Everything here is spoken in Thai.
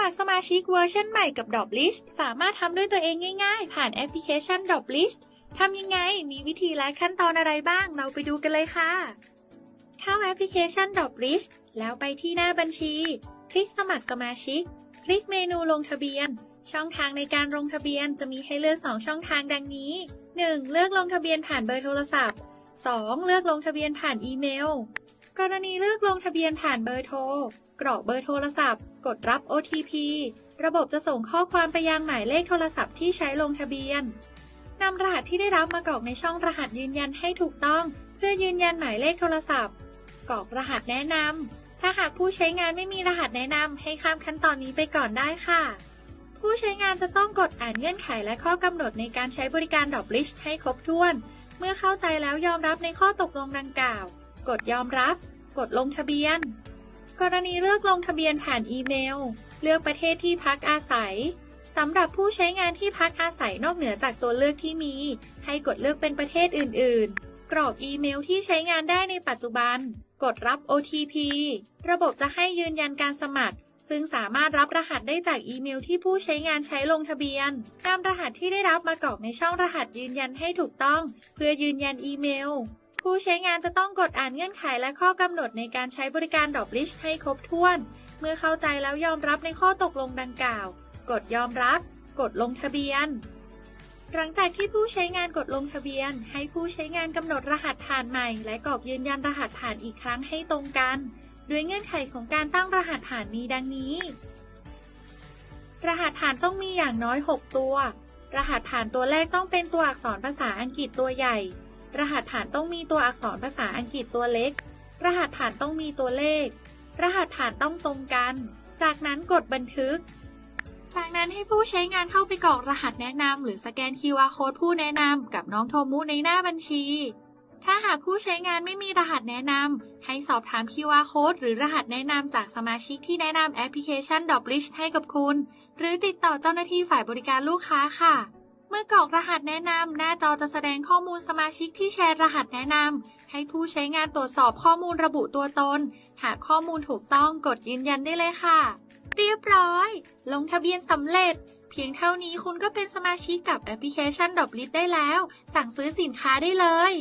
มัครสมาชิกเวอร์ชันใหม่กับ d o p l i s t สามารถทำด้วยตัวเองง่ายๆ ผ่านแอปพลิเคชัน d o p l i s t ทำยังไง มีวิธีและขั้นตอนอะไรบ้าง เราไปดูกันเลยค่ะ เข้าแอปพลิเคชัน d o p l i s t แล้วไปที่หน้าบัญชี คลิกสมัครสมาชิก คลิกเมนูลงทะเบียน ช่องทางในการลงทะเบียนจะมีให้เลือก 2 ช่องทางดังนี้ 1. เลือกลงทะเบียนผ่านเบอร์โทรศัพท์ 2. เลือกลงทะเบียนผ่านอีเมล กรณีเลือกลงทะเบียนผ่านเบอร์โทร กรอกเบอร์โทรศัพท์ กดรับ OTP ระบบจะส่งข้อความไปยังหมายเลขโทรศัพท์ที่ใช้ลงทะเบียนนำรหัสที่ได้รับมากรอกในช่องรหัสยืนยันให้ถูกต้อง เพื่อยืนยันหมายเลขโทรศัพท์ กรอกรหัสแนะนำถ้าหากผู้ใช้งานไม่มีรหัสแนะนำให้ข้ามขั้นตอนนี้ไปก่อนได้ค่ะ ผู้ใช้งานจะต้องกดอ่านเงื่อนไขและข้อกำหนดในการใช้บริการดอกลิชให้ครบถ้วน เมื่อเข้าใจแล้วยอมรับในข้อตกลงดังกล่าว กดยอมรับ กดลงทะเบียน กรณีเลือกลงทะเบียนผ่านอีเมล เลือกประเทศที่พักอาศัยสำหรับผู้ใช้งานที่พักอาศัยนอกเหนือจากตัวเลือกที่มี ให้กดเลือกเป็นประเทศอื่น ๆ กรอกอีเมลที่ใช้งานได้ในปัจจุบัน กดรับ OTP ระบบจะให้ยืนยันการสมัคร ซึ่งสามารถรับรหัสได้จากอีเมลที่ผู้ใช้งานใช้ลงทะเบียนนำรหัสที่ได้รับมากรอกในช่องรหัสยืนยันให้ถูกต้อง เพื่อยืนยันอีเมล ผู้ใช้งานจะต้องกดอ่านเงื่อนไขและข้อกำหนดในการใช้บริการดอกลิชให้ครบถ้วน เมื่อเข้าใจแล้วยอมรับในข้อตกลงดังกล่าว กดยอมรับ กดลงทะเบียน หลังจากที่ผู้ใช้งานกดลงทะเบียน ให้ผู้ใช้งานกำหนดรหัสผ่านใหม่ และกรอกยืนยันรหัสผ่านอีกครั้งให้ตรงกัน ด้วยเงื่อนไขของการตั้งรหัสผ่านมีดังนี้ รหัสผ่านต้องมีอย่างน้อย 6 ตัว รหัสผ่านตัวแรกต้องเป็นตัวอักษรภาษาอังกฤษตัวใหญ่ รหัสผ่านต้องมีตัวอักษรภาษาอังกฤษตัวเล็ก รหัสผ่านต้องมีตัวเลข รหัสผ่านต้องตรงกัน จากนั้นกดบันทึก จากนั้นให้ผู้ใช้งานเข้าไปกรอกรหัสแนะนำหรือสแกน QR Code ผู้แนะนำกับน้องโทมุในหน้าบัญชี ถ้าหากผู้ใช้งานไม่มีรหัสแนะนำให้สอบถาม QR Code หรือรหัสแนะนำจากสมาชิกที่แนะนำแอปพลิเคชัน d o p l i s h ให้กับคุณ หรือติดต่อเจ้าหน้าที่ฝ่ายบริการลูกค้าค่ะ เมื่อกรอกรหัสแนะนำ หน้าจอจะแสดงข้อมูลสมาชิกที่แชร์รหัสแนะนำ ให้ผู้ใช้งานตรวจสอบข้อมูลระบุตัวตน หากข้อมูลถูกต้องกดยืนยันได้เลยค่ะ เรียบร้อย ลงทะเบียนสำเร็จ เพียงเท่านี้คุณก็เป็นสมาชิกกับแอปพลิเคชันดอบลิ t ได้แล้ว สั่งซื้อสินค้าได้เลย